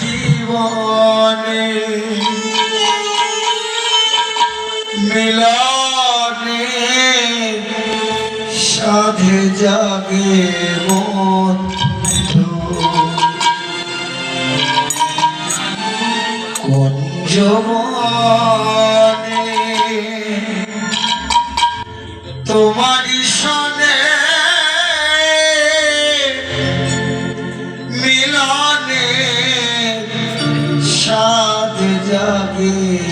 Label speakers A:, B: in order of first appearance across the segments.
A: জীবনে মিলনে সাধে জাগে বন্ধু। কোন তোমার Yeah.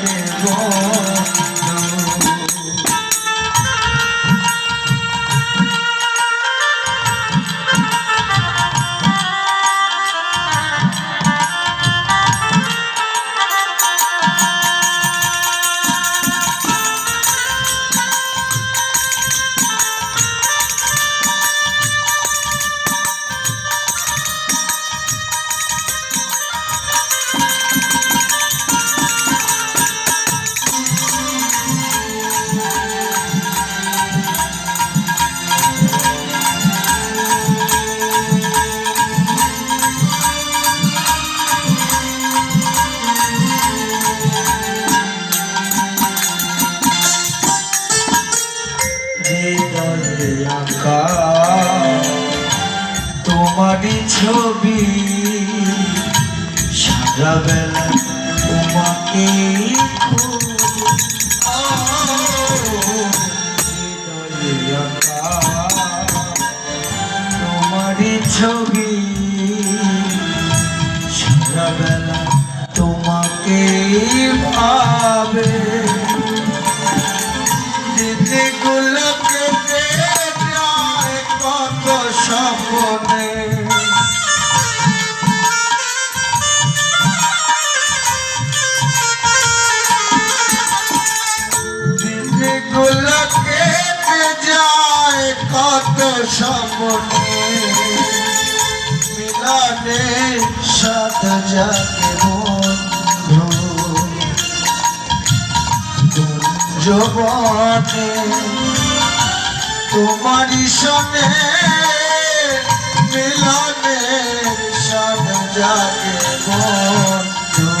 A: আঁকা তোমারই ছবি সারা বেলা তোমাকে তোমারই ছবি স্বপ্নে মিলনে সাত জাগে বন্ধু যুবনে তোমারই সনে মিলনে সাত জাগে বন্ধু।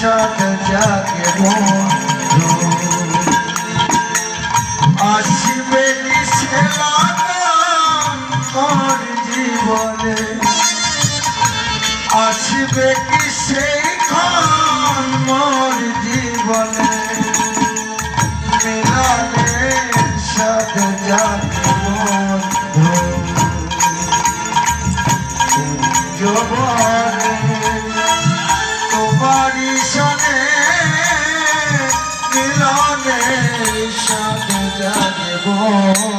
A: সাত বন্ধু। আসবে কি মোর জীবনে? আসবে কি সেই ক্ষণ মোর জীবনে? মিলনে সাত সনে মিলনে সাত জাগে বন্ধু